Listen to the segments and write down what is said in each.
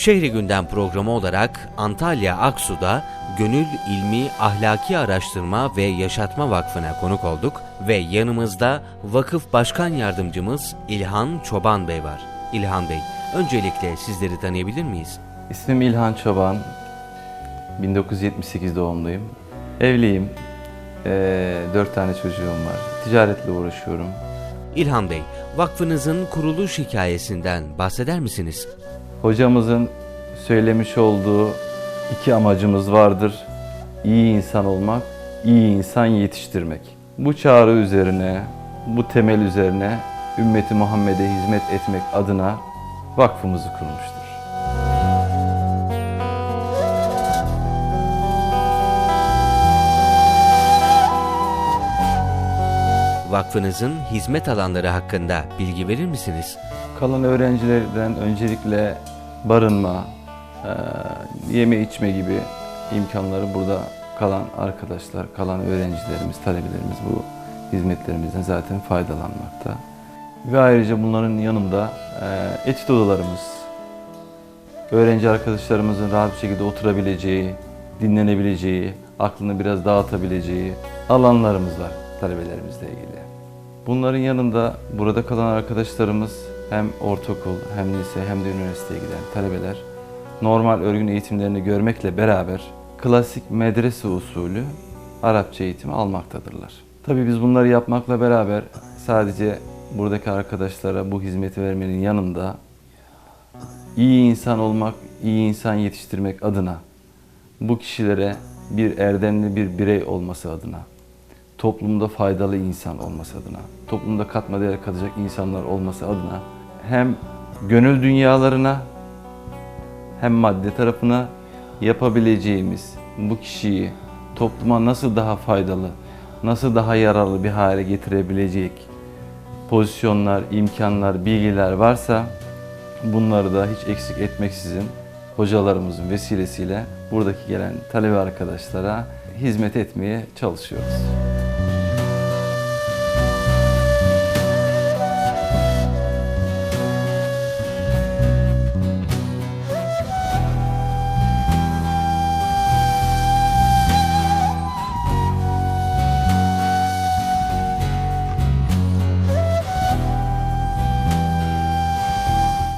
Şehri Gündem programı olarak Antalya Aksu'da Gönül İlmi Ahlaki Araştırma ve Yaşatma Vakfı'na konuk olduk ve yanımızda Vakıf Başkan Yardımcımız İlhan Çoban Bey var. İlhan Bey, öncelikle sizleri tanıyabilir miyiz? İsmim İlhan Çoban. 1978 doğumluyum. Evliyim. Ee, dört tane çocuğum var. Ticaretle uğraşıyorum. İlhan Bey, vakfınızın kuruluş hikayesinden bahseder misiniz? Hocamızın söylemiş olduğu iki amacımız vardır. İyi insan olmak, iyi insan yetiştirmek. Bu çağrı üzerine, bu temel üzerine ümmeti Muhammed'e hizmet etmek adına vakfımızı kurmuştur. Vakfınızın hizmet alanları hakkında bilgi verir misiniz? Kalan öğrencilerden öncelikle barınma, eee, yeme içme gibi imkanları burada kalan arkadaşlar, kalan öğrencilerimiz, talebelerimiz bu hizmetlerimizden zaten faydalanmakta. Ve ayrıca bunların yanında etüt odalarımız, öğrenci arkadaşlarımızın rahat bir şekilde oturabileceği, dinlenebileceği, aklını biraz dağıtabileceği alanlarımız var talebelerimizle ilgili. Bunların yanında burada kalan arkadaşlarımız hem ortaokul hem lise hem de üniversiteye giden talebeler normal örgün eğitimlerini görmekle beraber klasik medrese usulü Arapça eğitimi almaktadırlar. Tabii biz bunları yapmakla beraber sadece buradaki arkadaşlara bu hizmeti vermenin yanında iyi insan olmak, iyi insan yetiştirmek adına bu kişilere bir erdemli bir birey olması adına toplumda faydalı insan olması adına, toplumda katma değer katacak insanlar olması adına hem gönül dünyalarına hem madde tarafına yapabileceğimiz bu kişiyi topluma nasıl daha faydalı, nasıl daha yararlı bir hale getirebilecek pozisyonlar, imkanlar, bilgiler varsa bunları da hiç eksik etmeksizin hocalarımızın vesilesiyle buradaki gelen talebe arkadaşlara hizmet etmeye çalışıyoruz.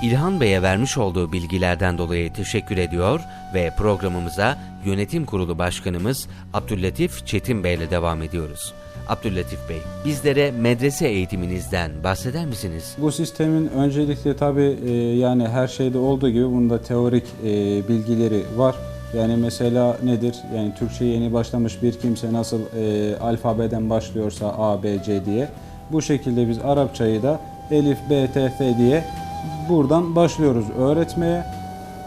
İlhan Bey'e vermiş olduğu bilgilerden dolayı teşekkür ediyor ve programımıza Yönetim Kurulu Başkanımız Abdüllatif Çetin Bey ile devam ediyoruz. Abdüllatif Bey, bizlere medrese eğitiminizden bahseder misiniz? Bu sistemin öncelikle tabii e, yani her şeyde olduğu gibi bunda teorik e, bilgileri var. Yani mesela nedir? Yani Türkçe yeni başlamış bir kimse nasıl e, alfabeden başlıyorsa A, B, C diye. Bu şekilde biz Arapçayı da Elif, B, T, F diye buradan başlıyoruz öğretmeye.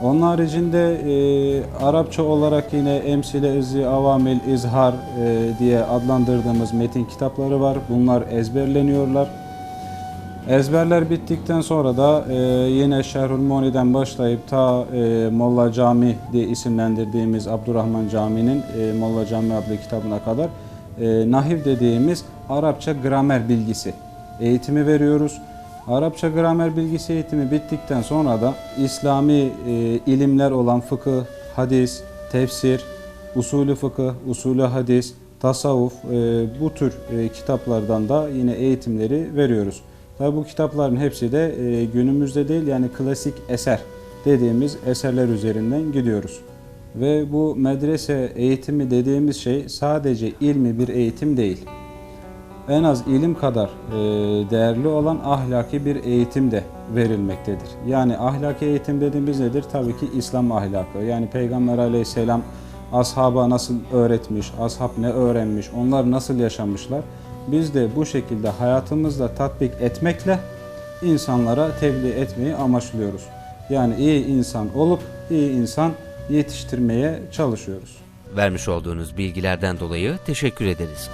Onun haricinde e, Arapça olarak yine emsile, izi, avamil, izhar e, diye adlandırdığımız metin kitapları var. Bunlar ezberleniyorlar. Ezberler bittikten sonra da e, yine Şerhül Muni'den başlayıp ta e, Molla Cami diye isimlendirdiğimiz Abdurrahman Cami'nin e, Molla Cami adlı kitabına kadar e, nahiv dediğimiz Arapça gramer bilgisi eğitimi veriyoruz. Arapça gramer bilgisi eğitimi bittikten sonra da İslami e, ilimler olan fıkıh, hadis, tefsir, usulü fıkıh, usulü hadis, tasavvuf e, bu tür e, kitaplardan da yine eğitimleri veriyoruz. Tabi bu kitapların hepsi de e, günümüzde değil yani klasik eser dediğimiz eserler üzerinden gidiyoruz. Ve bu medrese eğitimi dediğimiz şey sadece ilmi bir eğitim değil en az ilim kadar e, değerli olan ahlaki bir eğitim de verilmektedir. Yani ahlaki eğitim dediğimiz nedir? Tabii ki İslam ahlakı. Yani Peygamber aleyhisselam ashaba nasıl öğretmiş, ashab ne öğrenmiş, onlar nasıl yaşamışlar. Biz de bu şekilde hayatımızda tatbik etmekle insanlara tebliğ etmeyi amaçlıyoruz. Yani iyi insan olup iyi insan yetiştirmeye çalışıyoruz. Vermiş olduğunuz bilgilerden dolayı teşekkür ederiz.